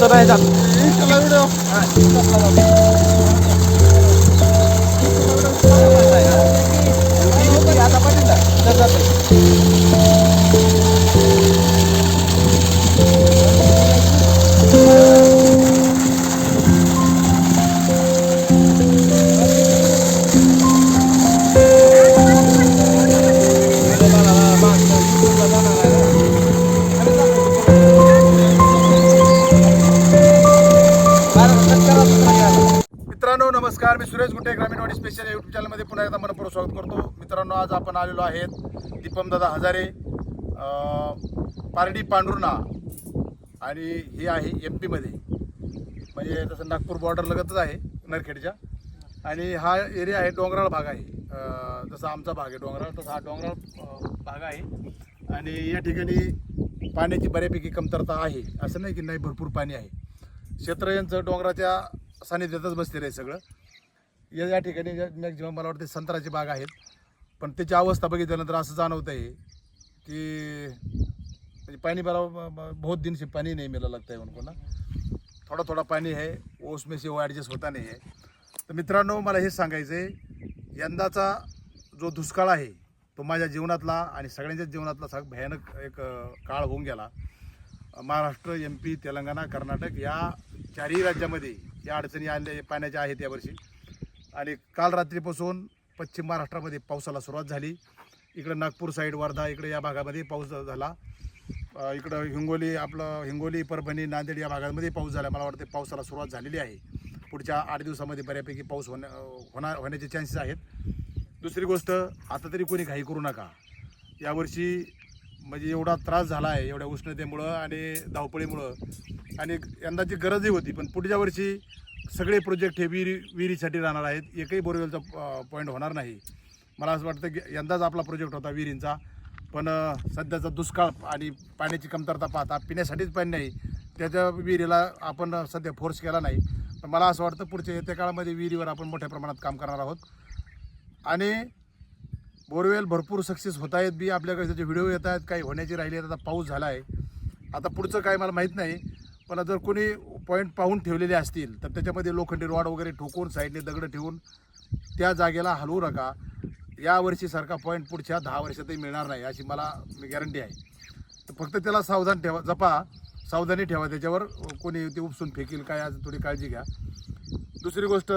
तर नाही जात. मित्रांनो नमस्कार. मी सुरेश गुटे ग्रामीणवाडी स्पेशल या चॅनलमध्ये पुन्हा एकदा मनपूर्वक स्वागत करतो. मित्रांनो आज आपण आलेलो आहेत दीपमदादा हजारे पारडी पांढुर्णा आणि हे आहे एम पीमध्ये म्हणजे तसं नागपूर बॉर्डर लगतच आहे नरखेडच्या. आणि हा एरिया आहे डोंगराळ भाग आहे. जसा आमचा भाग आहे डोंगराळ तसा हा डोंगराळ भाग आहे. आणि या ठिकाणी पाण्याची बऱ्यापैकी कमतरता आहे. असं नाही की नाही भरपूर पाणी आहे. क्षेत्र यांचं डोंगराच्या सानिध्यातच बसते रे सगळं. या या ठिकाणी मॅक्झिमम मला वाटते संत्र्याची बाग आहेत. पण त्याची अवस्था बघितल्यानंतर असं जाणवत आहे की म्हणजे पाणी बरा बहुत दिन से नाही नहीं लागतं आहे है ना थोडा थोडा पाणी आहे. वो से वो ॲडजस्ट होता नाही आहे. तर मित्रांनो मला हे सांगायचं आहे यंदाचा जो दुष्काळ आहे तो माझ्या जीवनातला आणि सगळ्यांच्याच जीवनातला सग भयानक एक काळ होऊन गेला. महाराष्ट्र एम पी तेलंगणा कर्नाटक या चारही राज्यामध्ये या अडचणी आल्या पाण्याच्या आहेत यावर्षी. आणि काल रात्रीपासून पश्चिम महाराष्ट्रामध्ये पावसाला सुरुवात झाली. इकडं नागपूर साईड वर्धा इकडे या भागामध्ये पाऊस झाला. इकडं हिंगोली आपलं हिंगोली परभणी नांदेड या भागामध्ये पाऊस झाला. मला वाटते पावसाला सुरुवात झालेली आहे. पुढच्या आठ दिवसामध्ये बऱ्यापैकी पाऊस होण्या होणार होण्याचे चान्सेस आहेत. दुसरी गोष्ट आता तरी कोणी घाई करू नका. यावर्षी म्हणजे एवढा त्रास झाला आहे एवढ्या उष्णतेमुळं आणि धावपळीमुळं. आणि यंदाची गरजही होती पण पुढच्या वर्षी सगळे प्रोजेक्ट हे विहिरी विहिरीसाठी राहणार आहेत. एकही बोरवेलचा पॉईंट होणार नाही. मला असं वाटतं की यंदाच आपला प्रोजेक्ट होता विहिरींचा. पण सध्याचा दुष्काळ आणि पाण्याची कमतरता पाहता पिण्यासाठीच पाणी नाही. त्याच्या विहिरीला आपण सध्या फोर्स केला नाही. पण मला असं वाटतं पुढच्या येत्या काळामध्ये विहिरीवर आपण मोठ्या प्रमाणात काम करणार आहोत. आणि बोरवेल भरपूर सक्सेस होत आहेत बी. आपल्याकडे त्याचे व्हिडिओ येत आहेत काही होण्याची राहिली आहेत आता पाऊस झाला आहे आता पुढचं काय मला माहीत नाही पण जर कोणी पॉईंट पाहून ठेवलेले असतील तर त्याच्यामध्ये लोखंडी रॉड वगैरे ठोकून साईडने दगडं ठेवून त्या जागेला हलवू नका. यावर्षीसारखा पॉईंट पुढच्या दहा वर्षातही मिळणार नाही अशी मला गॅरंटी आहे. तर फक्त त्याला सावधान ठेवा जपा सावधानी ठेवा त्याच्यावर कोणी ते उपसून फेकील काय आज थोडी काळजी घ्या. दुसरी गोष्ट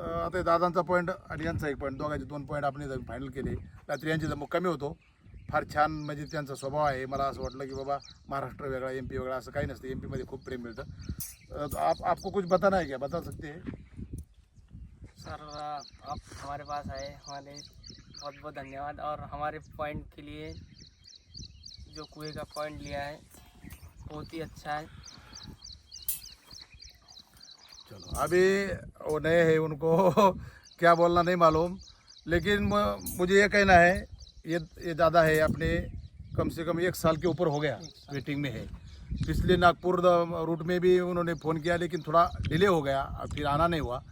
आता दादांचा पॉईंट आणि यांचा एक पॉईंट दोघांचे दोन पॉईंट आपण फायनल केले. रात्री यांची जमू कमी होतो. फार छान म्हणजे त्यांचा स्वभाव आहे. मला असं वाटलं की बाबा महाराष्ट्र वेगळा एम पी वेगळा असं काही नसतं. एम पीमध्ये खूप प्रेम मिळतं. आप आपको कुछ बताना है क्या? बता सकते हैं? सर आप हमारे पास आए. हमारे बहुत बहुत धन्यवाद. और हमारे पॉइंट के लिए जो कुएं का पॉइंट लिया है बहुत ही अच्छा है। चलो अभी नए हैं उनको क्या बोलना नहीं मालूम। लेकिन मुझे ये कहना है ये ये दादा है अपने कम से कम एक साल के ऊपर हो गया वेटिंग में है। पिछले नागपुर रूट में भी उन्होंने फ़ोन किया लेकिन थोड़ा डिले हो गया अब फिर आना नहीं हुआ।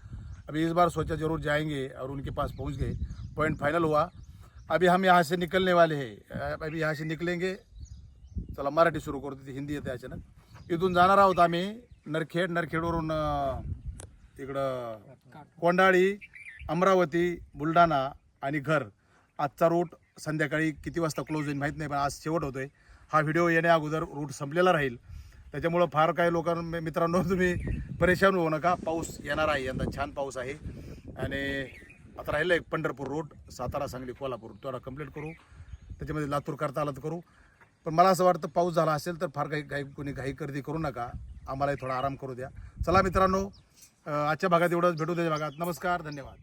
अभी इस बार सोचा ज़रूर जाएंगे और उनके पास पहुंच गए। पॉइंट फाइनल हुआ। अभी हम यहाँ से निकलने वाले हैं। अभी यहाँ से निकलेंगे। चला मराठी सुरू करतो हिंदी येते अचानक। इथून जाणार आहोत आम्ही नरखेड नरखेडवरून तिकडं इकडं कोंडाळी अमरावती बुलढाणा आणि घर. आजचा रूट संध्याकाळी किती वाजता क्लोज होईल माहीत नाही पण आज शेवट होतोय. हा व्हिडिओ येण्या अगोदर रूट संपलेला राहील. त्याच्यामुळं फार काही लोकांना मित्रांनो तुम्ही परेशान होऊ नका. पाऊस येणार आहे. यंदा छान पाऊस आहे. आणि आता राहिलं एक पंढरपूर रोड सातारा सांगली कोल्हापूर. तेवढा कंप्लीट करू. त्याच्यामध्ये लातूर करता आला तर करू. पण मला असं वाटतं पाऊस झाला असेल तर फार काही काही कोणी घाई गर्दी करू नका. आम्हालाही थोडा आराम करू द्या. चला मित्रांनो आजच्या भागात एवढंच. भेटू द्या भागात. नमस्कार धन्यवाद.